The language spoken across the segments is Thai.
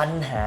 ปัญหา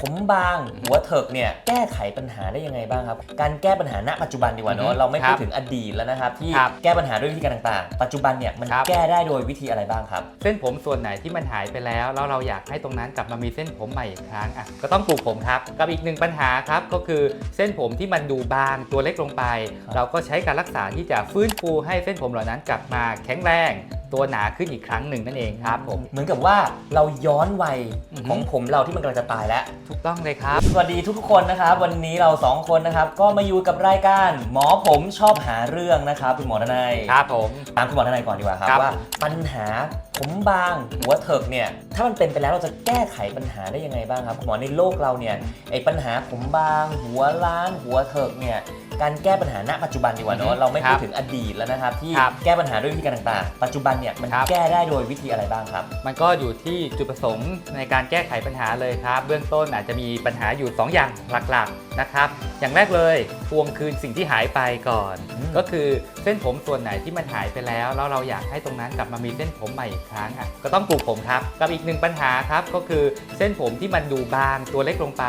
ผมบางหัวเถิกเนี่ยแก้ไขปัญหาได้ยังไงบ้างครับ การแก้ปัญหาณปัจจุบันดีกว่าเนอืออะฮึเราไม่ครัพูดบถึงอดีตแล้วนะครับ ที่ครับแก้ปัญหาด้วยวิธีการต่างๆ ปัจจุบันเนี่ยมันครับแก้ได้โดยวิธีอะไรบ้างครับ เส้นผมส่วนไหนที่มันหายไปแล้วแล้วเราอยากให้ตรงนั้นกลับมามีเส้นผมใหม่อีกครั้งอะก็ต้องปลูกผมครับกับอีกหนึ่งปัญหาครับก็คือเส้นผมที่มันดูบางตัวเล็กลงไปครับเราก็ใช้การรักษาที่จะฟื้นฟูให้เส้นผมเหล่านั้นกลับมาแข็งแรง ตัวหนาขึ้นอีกครั้งหนึ่งนั่นเองครับผม เหมือนกับว่าเราย้อนวัยอือฮึ ของผมเราที่มันกำลังจะตายแล้ว ถูกต้องเลยครับ สวัสดีทุกๆคนนะครับ วันนี้เราสองคนนะครับ ก็มาอยู่กับรายการหมอผมชอบหาเรื่องนะครับคุณหมอทนายครับผม ตามคุณหมอทนายก่อนดีกว่าครับครับ ว่าปัญหาผมบางหัวเถิกเนี่ยถ้ามันเป็นไปแล้วเราจะแก้ไขปัญหาได้ยังไงบ้างครับคุณหมอในโลกเราเนี่ยไอ้ปัญหาผมบาง หัวล้านหัวเถิกเนี่ย การแก้ปัญหาณปัจจุบันดีกว่าเนอืออะฮึเราไม่พูดครับถึงอดีตแล้วนะครับ ที่ครับแก้ปัญหาด้วยวิธีการต่างๆ ปัจจุบันเนี่ยมันครับ แก้ได้โดยวิธีอะไรบ้างครับ มันก็อยู่ที่จุดประสงค์ในการแก้ไขปัญหาเลยครับ เบื้องต้นอาจจะมีปัญหาอยู่ 2 อย่างหลักๆนะครับ อย่างแรกเลยทวงคืนสิ่งที่หายไปก่อน อืม ก็คือเส้นผมส่วนไหนที่มันหายไปแล้วแล้วเราอยากให้ตรงนั้นกลับมามีเส้นผมใหม่อีกครั้งอะก็ต้องปลูกผมครับกับอีกหนึ่งปัญหาครับก็คือเส้นผมที่มันดูบางตัวเล็กลงไป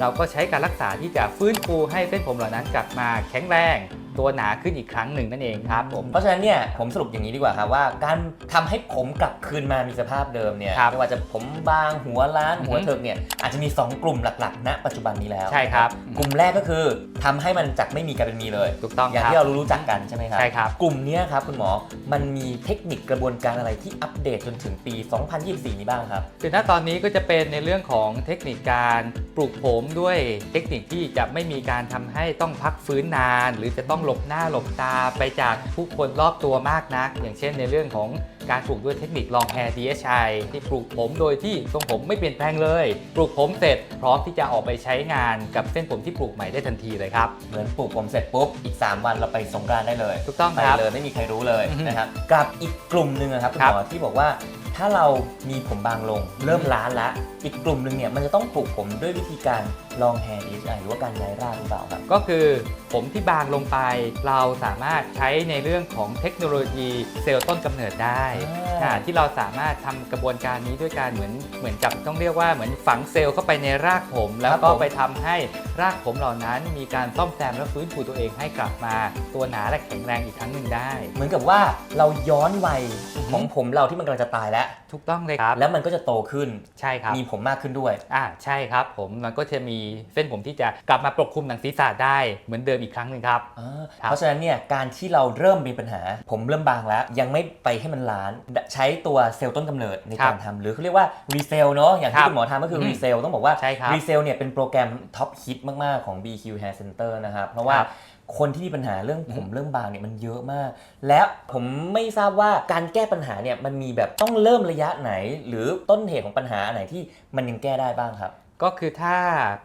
เราก็ใช้การรักษาที่จะฟื้นฟูให้เส้นผมเหล่านั้นกลับมาแข็งแรง ตัวหนาขึ้นอีกครั้งหนึ่งนั่นเองครับผม เพราะฉะนั้นเนี่ยผมสรุปอย่างนี้ดีกว่าครับว่าการทำให้ผมกลับคืนมามีสภาพเดิมเนี่ยครับไม่ว่าจะผมบางหัวล้านอือฮึ หัวเถิกเนี่ยอาจจะมี 2 กลุ่มหลักๆ ณ ปัจจุบันนี้แล้ว ใช่ครับกลุ่มแรกก็คือทำให้มันจากไม่มีกลายเป็นมีเลย ถูกต้องอย่างครับที่เรารู้จักกันใช่ไหมครับ ใช่ครับ กลุ่มเนี้ยครับคุณหมอมันมีเทคนิคกระบวนการอะไรที่อัปเดตจนถึงปี 2024 นี้บ้างครับ คือณตอนนี้ก็จะเป็นในเรื่องของเทคนิคการปลูกผมด้วยเทคนิคที่จะไม่มีการทำให้ต้องพักฟื้นนาน หรือจะต้องหลบหน้าหลบตาไปจากผู้คนรอบตัวมากนัก อย่างเช่นในเรื่องของการปลูกด้วยเทคนิค long hair DHI ที่ปลูกผมโดยที่ทรงผมไม่เปลี่ยนแปลงเลย ปลูกผมเสร็จพร้อมที่จะออกไปใช้งานกับเส้นผมที่ปลูกใหม่ได้ทันทีเลยครับ เหมือนปลูกผมเสร็จปุ๊บ อีก 3 วันเราไปสงกรานต์ได้เลยถูกต้องไปครับเลยไม่มีใครรู้เลยอือฮึนะครับกับอีกกลุ่มหนึ่งอะครับคุณครับหมอที่บอกว่า ถ้าเรามีผมบางลง เริ่มล้านละ อีกกลุ่มหนึ่งเนี่ยมันจะต้องปลูกผมด้วยวิธีการ long hair DHI หรือว่าการไร้รากหรือเปล่าครับ ก็คือผมที่บางลงไป เราสามารถใช้ในเรื่องของเทคโนโลยีเซลล์ต้นกำเนิดได้อ่าอ่าที่เราสามารถทำกระบวนการนี้ด้วยการเหมือนเหมือนกับต้องเรียกว่าเหมือนฝังเซลล์เข้าไปในรากผม แล้วก็ไปทำให้รากผมเหล่านั้น มีการซ่อมแซมและฟื้นฟูตัวเองให้กลับมาตัวหนาและแข็งแรงอีกครั้งหนึ่งได้ เหมือนกับว่าเราย้อนวัยอือฮึของผมเราที่มันกำลังจะตายแล้วถูกต้องเลยครับ แล้วมันก็จะโตขึ้นใช่ครับมีผมมากขึ้นด้วยอ่าใช่ครับผมมันก็จะมีเส้นผมที่จะกลับมาปกคลุมหนังศีรษะได้เหมือนเดิมอีกครั้งหนึ่งครับอ่าครับเพราะฉะนั้นเนี่ยการที่เราเริ่มมีปัญหา ผมเริ่มบางแล้ว ยังไม่ไปให้มันล้าน ใช้ตัวเซลล์ต้นกำเนิดในการทำหรือเขาเรียกว่ารีเซลเนาะอย่างครัที่บคุณหมอทำก็คือมรีเซลต้องบอกว่าใช่ครับรีเซลเนี่ยเป็นโปรแกรมท็อปฮิตมากๆของ BQ Hair Center นะครับเพราะว่า ครับคนที่มีปัญหาเรื่องผมอืมเริ่มบางเนี่ยมันเยอะมาก และผมไม่ทราบว่าการแก้ปัญหาเนี่ยมันมีแบบต้องเริ่มระยะไหน หรือต้นเหตุของปัญหาไหนที่มันยังแก้ได้บ้างครับ ก็คือถ้า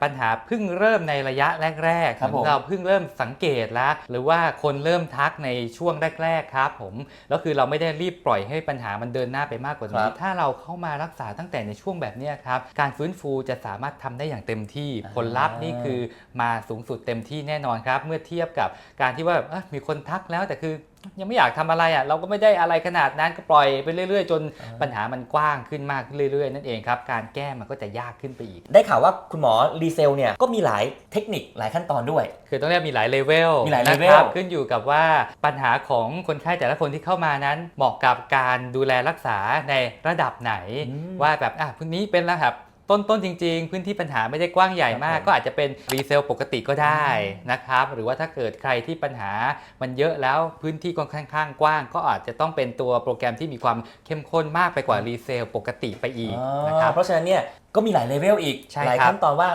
ปัญหาเพิ่งเริ่มในระยะแรกๆครับผมเราเพิ่งเริ่มสังเกตแล้ว หรือว่าคนเริ่มทักในช่วงแรกๆครับผมแล้วคือเราไม่ได้รีบปล่อยให้ปัญหามันเดินหน้าไปมากกว่าคนี้รับถ้าเราเข้ามารักษาตั้งแต่ในช่วงแบบเนี้ยครับการฟื้นฟูจะสามารถทำได้อย่างเต็มที่อ่าผลลัพธ์นี่คือมาสูงสุดเต็มที่แน่นอนครับ เมื่อเทียบกับการที่ว่าแบบเอ้ยมีคนทักแล้วแต่คือ ยังไม่อยากทำอะไรอะเราก็ไม่ได้อะไรขนาดนั้นก็ปล่อยไปเรื่อย ๆ จนปัญหามันกว้างขึ้นมากขึ้นเรื่อยๆ นั่นเองครับการแก้มันก็จะยากขึ้นไปอีก ได้ข่าวว่าคุณหมอรีเซลเนี่ยก็มีหลายเทคนิคหลายขั้นตอนด้วย คือต้องเรียกมีหลายเลเวลมีหลายนะ level ครับขึ้นอยู่กับว่าปัญหาของคนไข้แต่ละคนที่เข้ามานั้น เหมาะกับการดูแลรักษาในระดับไหนอืมว่าแบบอะพื้นนี้เป็นแล้วครับ ต้นต้นๆจริง ๆ พื้นที่ปัญหาไม่ได้กว้างใหญ่มากครับผมก็อาจจะเป็นรีเซลปกติก็ได้นะครับ หรือว่าถ้าเกิดใครที่ปัญหามันเยอะแล้วพื้นที่ค่อนข้างกว้าง ก็อาจจะต้องเป็นตัวโปรแกรมที่มีความเข้มข้นมากไปกว่ารีเซลปกติไปอีกอ๋อนะครับเพราะฉะนั้นเนี่ยก็มีหลายเลเวลอีกใช่หลายครับขั้นตอนว่า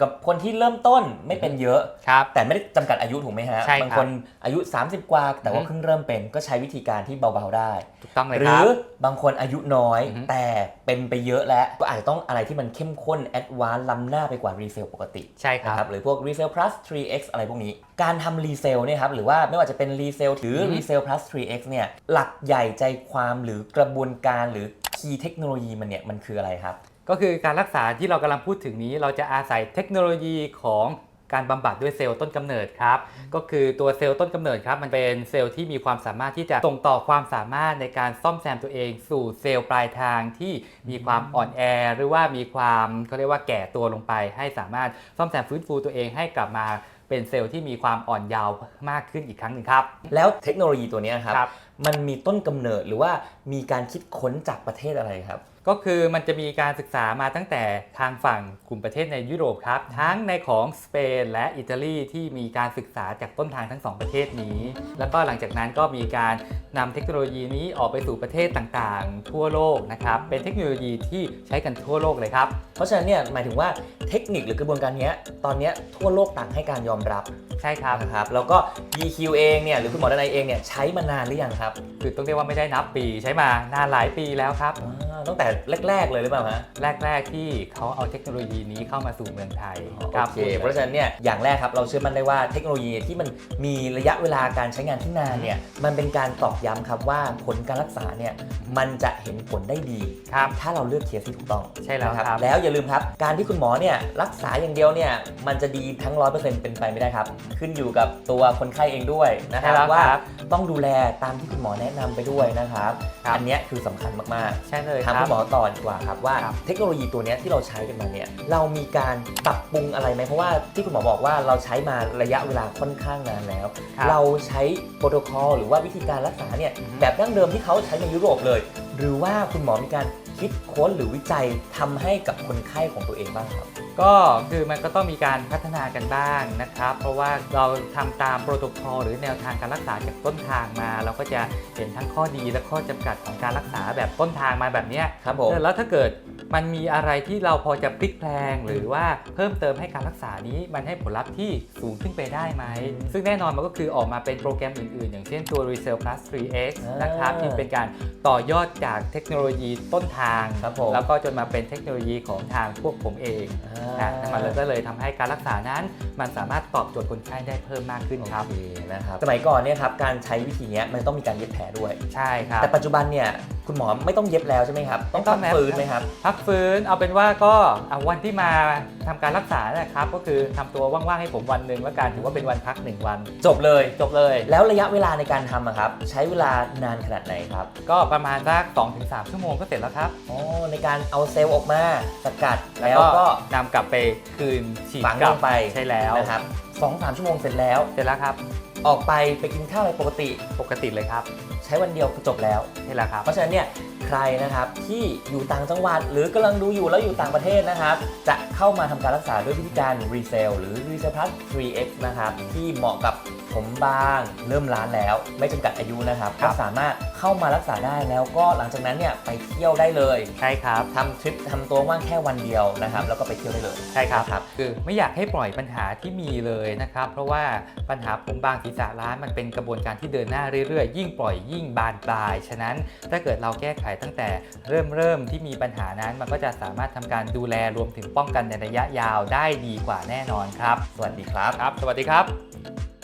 กับคนที่เริ่มต้นไม่เป็นเยอะ ครับ แต่ไม่ได้จำกัดอายุถูกไหมฮะใช่ครับ บางคนอายุ 30 กว่า แต่ว่าอือฮึเพิ่งเริ่มเป็นก็ใช้วิธีการที่เบาๆได้ ถูกต้องเลยหรืครัอบบางคนอายุน้อย อือฮึ แต่เป็นไปเยอะแล้ว ก็อาจจะต้องอะไรที่มันเข้มข้นแอดวานซ์ล้ำหน้าไปกว่ารีเซลปกติ ใช่คนะครัรับบหรือพวก Resale Plus 3x อะไรพวกนี้ การทำรีเซลเนี่ยครับหรือว่าไม่ว่าจะเป็นรีเซลหรือ อือฮึ Resale Plus 3x เนี่ยหลักใหญ่ใจความหรือกระบวนการหรือ Key เทคโนโลยีมันเนี่ยมันคืออะไรครับ ก็คือการรักษาที่เรากำลังพูดถึงนี้ เราจะอาศัยเทคโนโลยีของการบำบัดด้วยเซลล์ต้นกำเนิดครับ ก็คือตัวเซลล์ต้นกำเนิดครับมันเป็นเซลล์ที่มีความสามารถที่จะส่งต่อความสามารถในการซ่อมแซมตัวเอง สู่เซลล์ปลายทางที่มีความอ่อนแอ หรือว่ามีความเขาเรียกว่าแก่ตัวลงไป ให้สามารถซ่อมแซมฟื้นฟูตัวเองให้กลับมาเป็นเซลล์ที่มีความอ่อนเยาว์มากขึ้นอีกครั้งหนึ่งครับ แล้วเทคโนโลยีตัวเนี้ยครับ ครับ มันมีต้นกำเนิดหรือว่ามีการคิดค้นจากประเทศอะไรครับ ก็คือมันจะมีการศึกษามาตั้งแต่ทางฝั่งกลุ่มประเทศในยุโรปครับ ทั้งในของสเปนและอิตาลีที่มีการศึกษาจากต้นทางทั้งสองประเทศนี้ แล้วก็หลังจากนั้นก็มีการนำเทคโนโลยีนี้ออกไปสู่ประเทศต่างๆ ทั่วโลกนะครับเป็นเทคโนโลยีที่ใช้กันทั่วโลกเลยครับเพราะฉะนั้นเนี่ยหมายถึงว่าเทคนิคหรือกระบวนการเนี้ยตอนเนี้ยทั่วโลกต่างให้การยอมรับ ใช่ครับ นะครับแล้วก็ EQ เองเนี่ยหรือคุณหมอดนัยเองเนี่ยใช้มานานหรือยังครับ คือต้องเรียกว่าไม่ได้นับปีใช้มานานหลายปีแล้วครับอ่า ตั้งแต่แรก ๆ เลยหรือเปล่าฮะ แรก ๆ ที่เขาเอาเทคโนโลยีนี้เข้ามาสู่เมืองไทยโอเค เพราะฉะนั้นเนี่ยอย่างแรกครับเราเชื่อมั่นได้ว่าเทคโนโลยีที่มันมีระยะเวลาการใช้งานที่นานเนี่ยมันเป็นการตอกย้ำครับว่าผลการรักษาเนี่ยมันจะเห็นผลได้ดีครับถ้าเราเลือกเคสที่ถูกต้องใช่แล้วนะครับ แล้วอย่าลืมครับ การที่คุณหมอเนี่ยรักษาอย่างเดียวเนี่ยมันจะดีทั้งร้อยเปอร์เซ็นต์เป็นไปไม่ได้ครับ ขึ้นอยู่กับตัวคนไข้เองด้วยนะคใช่รับแล้วว่าครับต้องดูแลตามที่คุณหมอแนะนำไปด้วยนะครับครับอันเนี้ยคือสำคัญมากใช่เลยๆคถามรับคุณหมอต่อดีกว่าครับว่าครับเทคโนโลยีตัวเนี้ยที่เราใช้กันมาเนี่ยเรามีการปรับปรุงอะไรไหมเพราะว่าที่คุณหมอบอกว่าเราใช้มาระยะเวลาค่อนข้างนานแล้วครับเราใช้โปรโตคอลหรือว่าวิธีการรักษาเนี่ยอือฮึแบบดั้งเดิมที่เขาใช้ในยุโรปเลย หรือว่าคุณหมอมีการคิดค้นหรือวิจัยทำให้กับคนไข้ของตัวเองบ้างครับก็คือมันก็ต้องมีการพัฒนากันบ้างนะครับ เพราะว่าเราทำตามโปรโตคอลหรือแนวทางการรักษาจากต้นทางมา เราก็จะเห็นทั้งข้อดีและข้อจำกัดของการรักษาแบบต้นทางมาแบบเนี้ยครับผมแล้วถ้าเกิด มันมีอะไรที่เราพอจะพลิกแพลงหรือว่าเพิ่มเติมให้การรักษานี้มันให้ผลลัพธ์ที่สูงขึ้นไปได้ไหม ซึ่งแน่นอนมันก็คือออกมาเป็นโปรแกรมอื่นๆ อย่างเช่นตัว Resell Plus 3x นะครับอ่าที่เป็นการต่อยอดจากเทคโนโลยีต้นทางครับผมแล้วก็จนมาเป็นเทคโนโลยีของทางพวกผมเองอ่านะมันก็เลยทำให้การรักษานั้น มันสามารถตอบโจทย์คนไข้ได้เพิ่มมากขึ้นครับโอเคนะครับสมัยก่อนเนี่ยครับการใช้วิธีเนี้ยมันต้องมีการเย็บแผลด้วยใช่ครับแต่ปัจจุบันเนี่ย คุณหมอไม่ต้องเย็บแล้วใช่ไหมครับ ต้องไม่ต้พัองกแล้วฟื้นไหมครับ พักฟื้นเอาเป็นว่าก็อะวันที่มาทำการรักษานะครับ ก็คือทำตัวว่างๆให้ผมวันหนึ่งแล้วกันถือว่าเป็นวันพักหนึ่งวัน จบเลยจบเลย แล้วระยะเวลาในการทำอะครับ ใช้เวลานานขนาดไหนครับ ก็ประมาณสัก2-3 ชั่วโมงก็เสร็จแล้วครับอ๋อในการเอาเซลล์ออกมาสกัดแล้แล้ววก็ก็นำกลับไปคืนฉีดฝังกลัลงไปใช่แล้วนะครับสองสามชั่วโมงเสร็จแล้วเสร็จแล้วครับ ออกไปไปกินข้าวอะไรปกติปกติเลยครับ ใช้วันเดียวก็จบแล้วใช่แล้วครับเพราะฉะนั้นเนี่ยใครนะครับที่อยู่ต่างจังหวัด หรือกำลังดูอยู่แล้วอยู่ต่างประเทศนะครับ จะเข้ามาทำการรักษาด้วยวิธีการ Resell หรือ Resell Plus 3x นะครับที่เหมาะกับ ผมบาง เริ่มร้านแล้ว ไม่จำกัดอายุนะครับครัก็บสามารถเข้ามารักษาได้แล้วก็หลังจากนั้นเนี่ยไปเที่ยวได้เลยใช่ครับทำทริปทำตัวว่างแค่วันเดียวนะครับ แล้วก็ไปเที่ยวได้เลย ใช่ครับครับ คือไม่อยากให้ปล่อยปัญหาที่มีเลยนะครับ เพราะว่าปัญหาผมบางศีรษะล้านมันเป็นกระบวนการที่เดินหน้าเรื่อยๆ ยิ่งปล่อยยิ่งบานปลาย ฉะนั้นถ้าเกิดเราแก้ไขตั้งแต่เริ่มเริ่มที่มีปัญหานั้น มันก็จะสามารถทำการดูแลรวมถึงป้องกันในระยะยาวได้ดีกว่าแน่นอนครับ สวัสดีครับครับ สวัสดีครับ